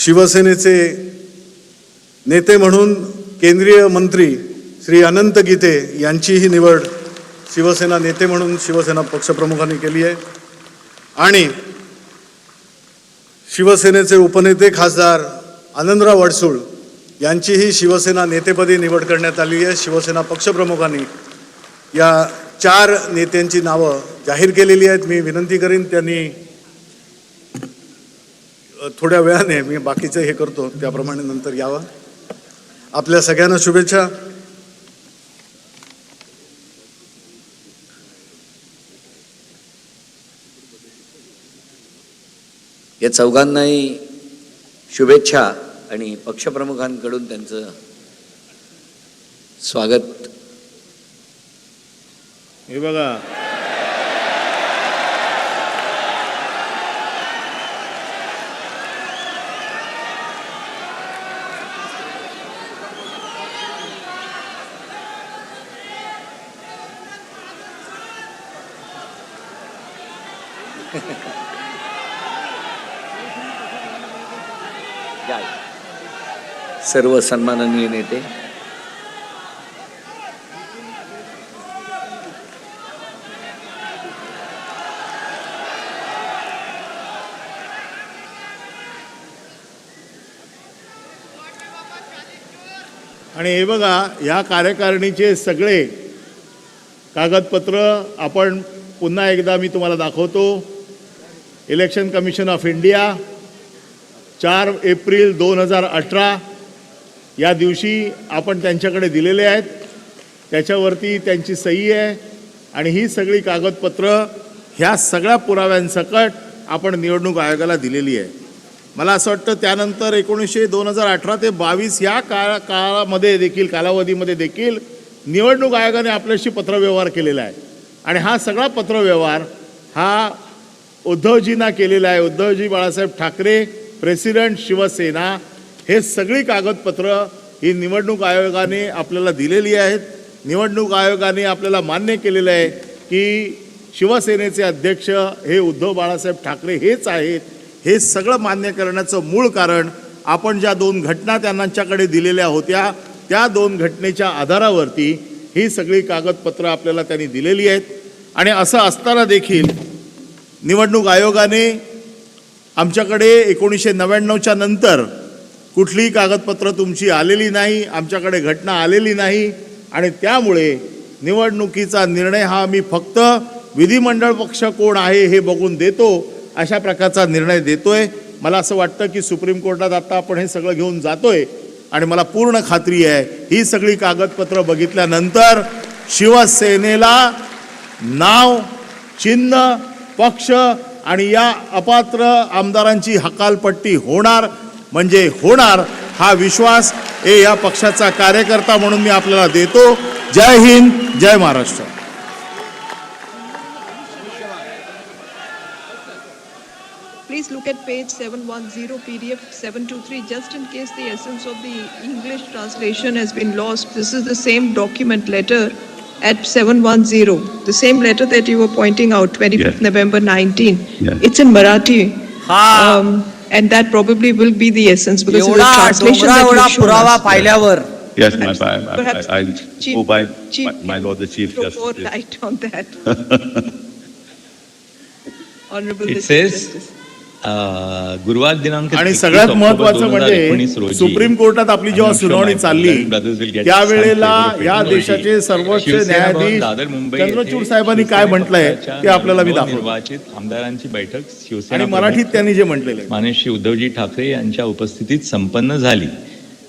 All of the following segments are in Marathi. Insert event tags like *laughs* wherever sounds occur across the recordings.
शिवसेनेचे नेते म्हणून केंद्रीय मंत्री श्री अनंत गीते यांचीही निवड शिवसेना नेते म्हणून शिवसेना पक्षप्रमुखांनी केली आहे. आणि शिवसेनेचे उपनेते खासदार आनंदराव अडसूळ यांचीही शिवसेना नेतेपदी निवड करण्यात आली आहे. शिवसेना पक्षप्रमुखांनी या चार नेत्यांची नावं जाहीर केलेली आहेत. मी विनंती करीन त्यांनी थोड्या वेळाने मी बाकीचं हे करतो. त्याप्रमाणे नंतर यावं. आपल्या सगळ्यांना शुभेच्छा. या चौघांनाही शुभेच्छा आणि पक्षप्रमुखांकडून त्यांचं स्वागत. हे बघा. सर्व सन्माननीय नेते. आणि हे बघा या कार्यकारिणीचे सगळे कागदपत्र आपण पुन्हा एकदा मी तुम्हाला दाखवतो. इलेक्शन कमिशन ऑफ इंडिया चार एप्रिल दोन हजार अठरा या दिवशी आपण त्यांच्याकडे दिलेले आहेत. त्याच्यावरती त्यांची सही आहे आणि ही सगळी कागदपत्र ह्या सगळ्या पुराव्यांसकट आपण निवडणूक आयोगाला दिलेली आहे. मला असं वाटतं त्यानंतर एकोणीसशे दोन हजार अठरा ते बावीस या काळा काळामध्ये देखील कालावधीमध्ये देखील निवडणूक आयोगाने आपल्याशी पत्रव्यवहार केलेला आहे. आणि हा सगळा पत्रव्यवहार हा उद्धवजींना केलेलं आहे. उद्धवजी बाळासाहेब ठाकरे प्रेसिडेंट शिवसेना हे सगळी कागदपत्र ही निवडणूक आयोगाने आपल्याला दिलेली आहेत. निवडणूक आयोगाने आपल्याला मान्य केलेलं आहे की शिवसेनेचे अध्यक्ष हे उद्धव बाळासाहेब ठाकरे हेच आहेत. हे सगळं मान्य करण्याचं मूळ कारण आपण ज्या दोन घटना त्यांच्याकडे दिलेल्या होत्या त्या दोन घटनेच्या आधारावरती ही सगळी कागदपत्रं आपल्याला त्यांनी दिलेली आहेत. आणि असं असताना देखील निवडणूक आयोगाने आमच्याकडे एकोणीसशे नव्याण्णवच्या नंतर कुठलीही कागदपत्रं तुमची आलेली नाही आमच्याकडे घटना आलेली नाही आणि त्यामुळे निवडणुकीचा निर्णय हा मी फक्त विधिमंडळ पक्ष कोण आहे हे बघून देतो अशा प्रकारचा निर्णय देतोय. मला असं वाटतं की सुप्रीम कोर्टात आता आपण हे सगळं घेऊन जातोय आणि मला पूर्ण खात्री आहे ही सगळी कागदपत्रं बघितल्यानंतर शिवसेनेला नाव चिन्ह पक्ष आणि या अपात्र आमदारांची हकालपट्टी होणार म्हणजे होणार हा विश्वास हे या पक्षाचा कार्यकर्ता म्हणून मी आपल्याला देतो जय हिंद जय Maharashtra Please look at page 710 PDF 723, just in case the essence of the English translation has been lost. This is the same document letter at 710, the same letter that you were pointing out, 25th Yes. November 19. Yes. It's in Marathi. हा Um, And that probably will be the essence because of the एवढा translation डोंगरा that एवढा you've shown पुरावा us. पाहिल्यावर Yes, my, I, Perhaps I, I Chief- go by, Chief my- my lord, the chief Throw more justice. light on that. *laughs* Honorable It the Chief says, Justice. अ, गुरुवार दिनांक आणि 31 सगळ्यात महत्वाचं 2019 म्हणजे सुप्रीम कोर्टात आपली जेव्हा सुनावणी चालली त्यावेळेला या. देशाचे सर्वोच्च न्यायाधीश चंद्रचूड साहेबांनी काय म्हटलंय ते आपल्याला मी नवनिर्वाचित आमदारांची बैठक शिवसेना आणि मराठीत त्यांनी जे म्हटलेलं आहे. माननीय श्री उद्धवजी ठाकरे यांच्या उपस्थितीत संपन्न झाली.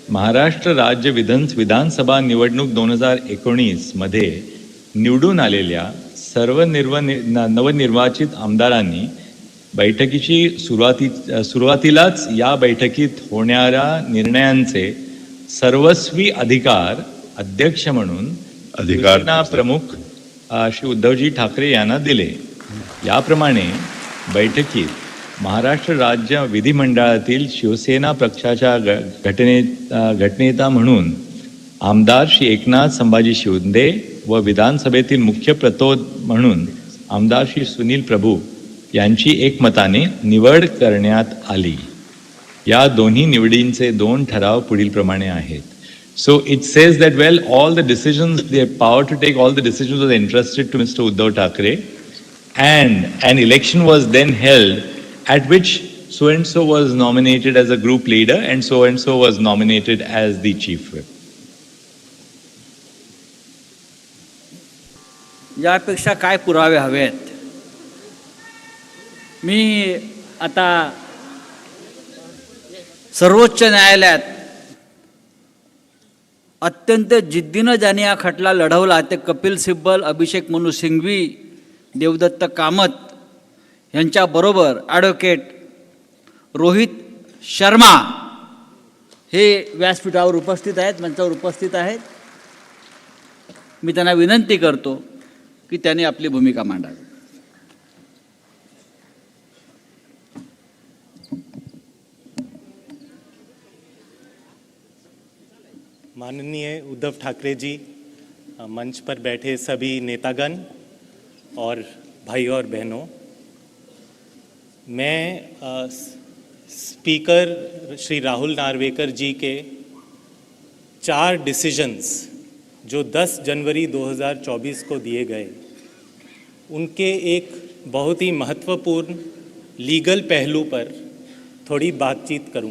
महाराष्ट्र राज्य विधान विधानसभा निवडणूक दोन हजार एकोणीसमध्ये निवडून आलेल्या सर्व निर्व नवनिर्वाचित आमदारांनी बैठकीची सुरुवाती सुरुवातीलाच या बैठकीत होणाऱ्या निर्णयांचे सर्वस्वी अधिकार अध्यक्ष म्हणून अधिकार- प्रमुख श्री उद्धवजी ठाकरे यांना दिले. याप्रमाणे बैठकीत महाराष्ट्र राज्य विधिमंडळातील शिवसेना पक्षाच्या घटने घटनेता म्हणून आमदार श्री एकनाथ संभाजी शिंदे व विधानसभेतील मुख्य प्रतोद म्हणून आमदार श्री सुनील प्रभू यांची एकमताने निवड करण्यात आली. या दोन्ही निवडींचे दोन ठराव पुढीलप्रमाणे आहेत. So it says that well all the decisions they power to take all the decisions was interested to mister Uddhav Thackeray and an election was then held at which so and so was nominated as a group leader and so and so was nominated as the chief whip. यापेक्षा काय पुरावे हवेत? मी आता सर्वोच्च न्यायालयात अत्यंत जिद्दीनं ज्याने हा खटला लढवला ते कपिल सिब्बल अभिषेक मनु सिंघवी देवदत्त कामत यांच्याबरोबर ॲडव्होकेट रोहित शर्मा हे व्यासपीठावर उपस्थित आहेत मंचावर उपस्थित आहेत. मी त्यांना विनंती करतो की त्यांनी आपली भूमिका मांडावी. माननीय उद्धव ठाकरे जी मंच पर बैठे सभी नेतागण और भाई और बहनों, मैं स्पीकर श्री राहुल नार्वेकर जी के चार डिसीजंस जो 10 जनवरी 2024 को दिए गए, उनके एक बहुत ही महत्वपूर्ण लीगल पहलू पर थोड़ी बातचीत करूँ।